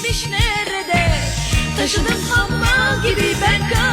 gitmiş nerede? Taşıdım hammal gibi ben kalbimi